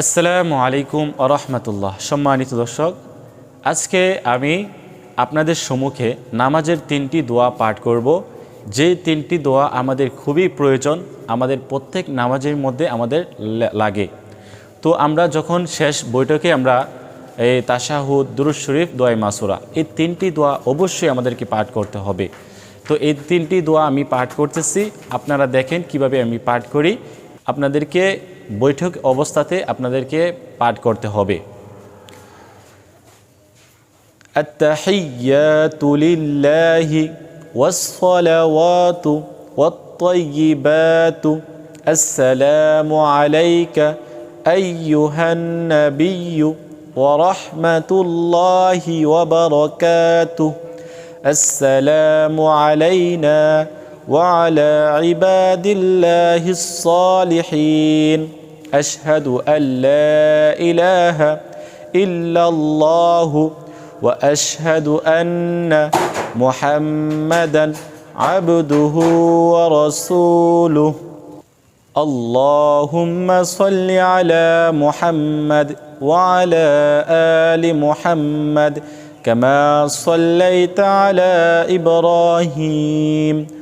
আসসালামু আলাইকুম আরহামতুল্লাহ সম্মানিত দর্শক, আজকে আমি আপনাদের সম্মুখে নামাজের তিনটি দোয়া পাঠ করব। যে তিনটি দোয়া আমাদের খুবই প্রয়োজন, আমাদের প্রত্যেক নামাজের মধ্যে আমাদের লাগে। তো আমরা যখন শেষ বৈঠকে আমরা এই তাশাহুদ দুরুজ শরীফ, দোয়াই মাসুরা, এই তিনটি দোয়া অবশ্যই আমাদেরকে পাঠ করতে হবে। তো এই তিনটি দোয়া আমি পাঠ করতেছি, আপনারা দেখেন কীভাবে আমি পাঠ করি। আপনাদেরকে বৈঠক অবস্থাতে আপনাদেরকে পাঠ করতে হবে التحيات لله والصلوات والطيبات السلام عليك أيها النبي ورحمة الله وبركاته السلام علينا وعلى عباد الله الصالحين. أشهد أن لا إله إلا الله وأشهد أن محمدا عبده ورسوله. اللهم صل على محمد وعلى آل محمد كما صليت على إبراهيم.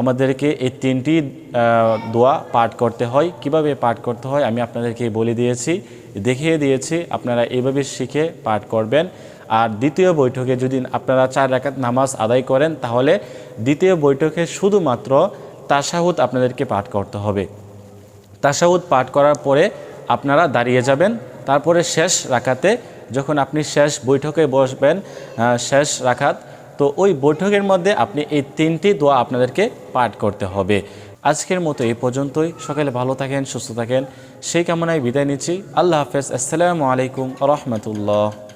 আমাদেরকে এই তিনটি দোয়া পাঠ করতে হয়। কীভাবে পাঠ করতে হয় আমি আপনাদেরকে বলে দিয়েছি, দেখিয়ে দিয়েছি, আপনারা এভাবে শিখে পাঠ করবেন। আর দ্বিতীয় বৈঠকে যদি আপনারা চার রাকাত নামাজ আদায় করেন, তাহলে দ্বিতীয় বৈঠকে শুধুমাত্র তাশাহুদ আপনাদেরকে পাঠ করতে হবে। তাশাউদ পাঠ করার পরে আপনারা দাঁড়িয়ে যাবেন। তারপরে শেষ রাখাতে যখন আপনি শেষ বৈঠকে বসবেন শেষ রাখাত তো ওই বৈঠকের মধ্যে আপনি এই তিনটি দোয়া আপনাদেরকে পাঠ করতে হবে। আজকের মতো এই পর্যন্তই। সকালে ভালো থাকেন, সুস্থ থাকেন। সেই কামনায় বিদায় নিচ্ছি। আল্লাহ হাফেজ। আসসালামু আলাইকুম রহমতুল্লাহ।